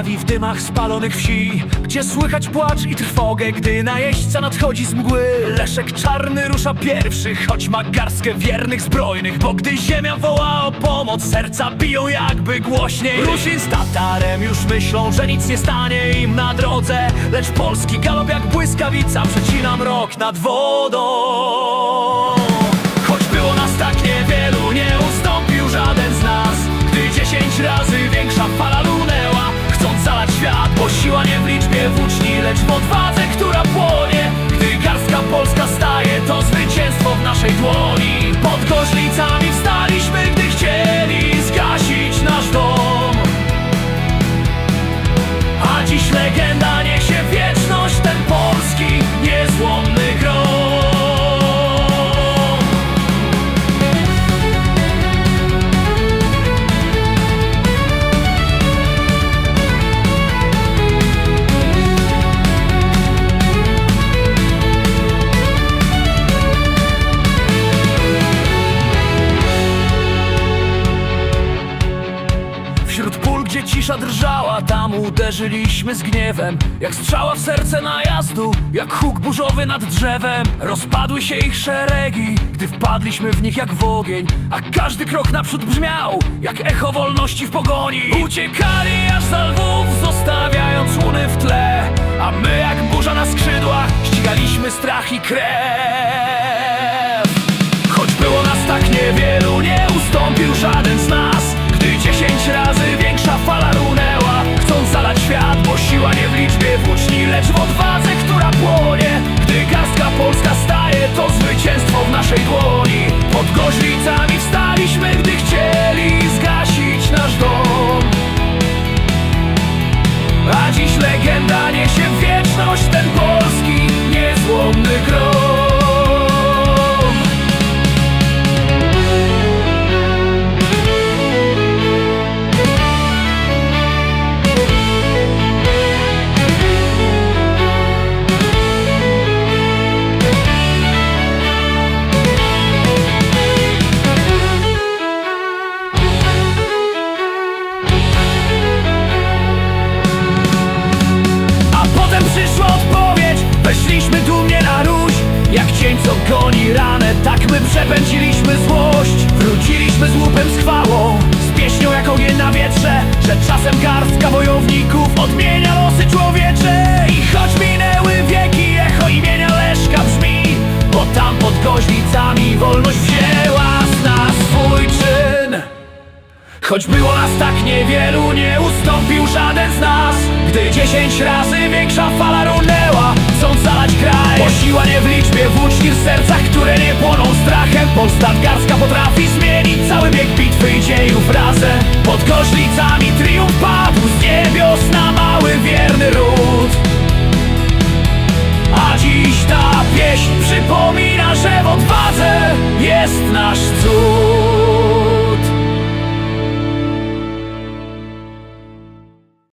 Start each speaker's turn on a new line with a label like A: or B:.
A: trawi w dymach spalonych wsi Gdzie słychać płacz i trwogę, gdy najeźdźca nadchodzi z mgły. Leszek czarny rusza pierwszy, choć ma garstkę wiernych zbrojnych Bo gdy ziemia woła o pomoc, serca biją jakby głośniej. Rusin z Tatarem już myślą, że nic nie stanie im na drodze Lecz polski galop jak błyskawica przecina mrok nad wodą costly time cisza drżała, tam uderzyliśmy z gniewem. Jak strzała w serce najazdu, jak huk burzowy nad drzewem. Rozpadły się ich szeregi, gdy wpadliśmy w nich jak w ogień. A każdy krok naprzód brzmiał, jak echo wolności w pogoni. Uciekali aż za Lwów, zostawiając łuny w tle. A my jak burza na skrzydłach, ścigaliśmy strach i krew legenda niesie wieczność ten polski niezłomny grom Odmienia losy człowiecze I choć minęły wieki Echo imienia Leszka brzmi Bo tam pod goźlicami Wolność wzięła z nas swój czyn. Choć było nas tak niewielu, nie ustąpił żaden z nas. Gdy dziesięć razy większa fala runęła Chcąc zalać kraj. Bo siła nie w liczbie włóczni w sercach, które nie płoną strachem. Polstat garstka potrafi zmienić cały bieg bitwy i dziejów razem. Pod koszlicami triumf padł z niebios